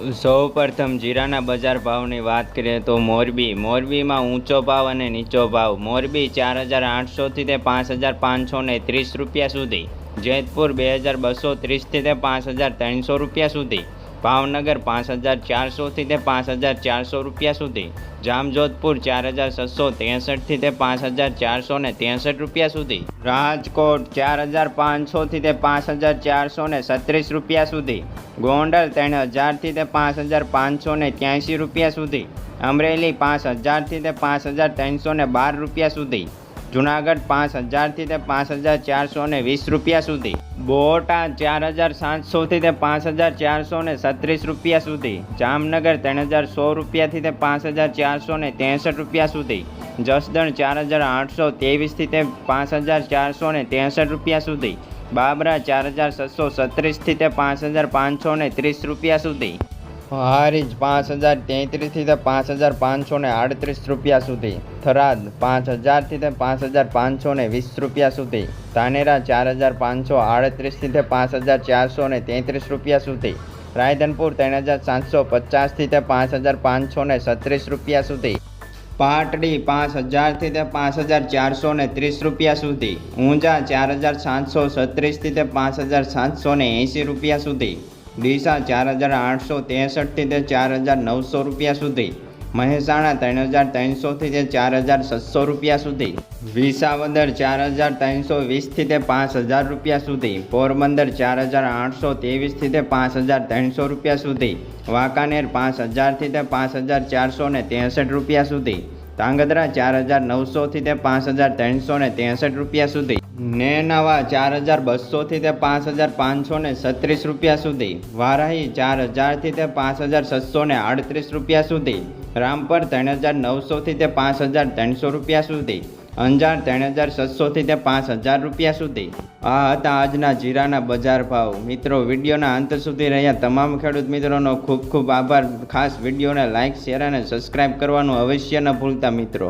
સૌ પ્રથમ જીરાના બજાર ભાવની વાત કરીએ તો મોરબી. મોરબીમાં ઊંચો ભાવ અને નીચો ભાવ. મોરબી ચાર હજાર આઠસોથી તે પાંચ હજાર પાંચસો ને ત્રીસ રૂપિયા સુધી. જેતપુર બે હજાર બસો ત્રીસથી તે પાંચ હજાર ત્રણસો રૂપિયા સુધી. ભાવનગર પાંચ હજાર ચારસોથી તે પાંચ હજાર ચારસો રૂપિયા સુધી. જામજોધપુર ચાર હજાર છસો ત્રેસઠથી તે પાંચ હજાર ચારસો ને ત્રેસઠ રૂપિયા સુધી. રાજકોટ ચાર હજાર પાંચસોથી તે પાંચ હજાર ચારસો ને છત્રીસ રૂપિયા સુધી. ગોંડલ ત્રણ હજારથી તે પાંચ હજાર પાંચસો ને ત્યાંસી રૂપિયા સુધી. અમરેલી પાંચ હજારથી તે પાંચ હજાર ત્રણસો ને બાર રૂપિયા સુધી. જુનાગઢ પાંચ હજારથી તે પાંચ હજાર ચારસો ને વીસ રૂપિયા સુધી. બોટાદ ચાર હજાર સાતસોથી તે પાંચ હજાર ચારસો ને છત્રીસ રૂપિયા સુધી. જામનગર ત્રણ હજાર સો રૂપિયાથી તે પાંચ હજાર ચારસો ને ત્રેસઠ રૂપિયા સુધી. જસદણ ચાર હજાર આઠસો ત્રેવીસથી તે પાંચ હજાર ચારસો ને ત્રેસઠ રૂપિયા સુધી. બાબરા ચાર હજાર છસો છત્રીસથી તે પાંચ હજાર પાંચસો ને ત્રીસ રૂપિયા સુધી. હારીજ પાંચ હજાર તેત્રીસથી તે પાંચ હજાર પાંચસો ને આડત્રીસ રૂપિયા સુધી. થરાદ પાંચ હજારથી તે પાંચ હજાર પાંચસો ને વીસ રૂપિયા સુધી. ધાનેરા ચાર હજાર પાંચસો આડત્રીસથી તે પાંચ હજાર ચારસો ને તેત્રીસ રૂપિયા સુધી. રાયધનપુર ત્રણ હજાર સાતસો પચાસથી તે પાંચ હજાર પાંચસો ને છત્રીસ રૂપિયા સુધી. પાટડી પાંચ હજારથી તે પાંચ હજાર ચારસો ને ત્રીસ રૂપિયા સુધી. ઊંઝા ચાર હજાર સાતસો છત્રીસથી તે પાંચ હજાર સાતસો ને એંસી રૂપિયા સુધી. ડીસા ચાર હજાર આઠસો ત્રેસઠથી તે ચાર હજાર નવસો રૂપિયા સુધી. મહેસાણા ત્રણ હજાર ત્રણસોથી તે ચાર હજાર છસો રૂપિયા સુધી. વિસાવદર ચાર હજાર ત્રણસો વીસથી તે પાંચ હજાર રૂપિયા સુધી. પોરબંદર ચાર હજાર આઠસો ત્રેવીસથી તે પાંચ હજાર ત્રણસો રૂપિયા સુધી. વાંકાનેર પાંચ હજારથી તે પાંચ હજાર ચારસો ને ત્રેસઠ રૂપિયા સુધી. ધાંગધ્રા ચાર હજાર નવસોથી તે પાંચ હજાર ત્રણસો ને ત્રેસઠ રૂપિયા સુધી. નેનાવા ચાર હજાર બસોથી તે પાંચ હજાર પાંચસો ને છત્રીસ રૂપિયા સુધી. વારાહી ચાર હજારથી તે પાંચ હજાર છસો ને આડત્રીસ રૂપિયા સુધી. રામપર ત્રણ હજાર નવસોથી તે પાંચ હજાર ત્રણસો રૂપિયા સુધી, અંજાર ત્રણ હજાર સાતસોથી તે પાંચ હજાર રૂપિયા સુધી. આ હતા આજના જીરાના બજાર ભાવ. મિત્રો, વિડીયોના અંત સુધી રહ્યા. તમામ ખેડૂત મિત્રોનો ખૂબ ખૂબ આભાર. ખાસ વિડીયોને લાઇક, શેર અને સબસ્ક્રાઈબ કરવાનું અવશ્ય ન ભૂલતા મિત્રો.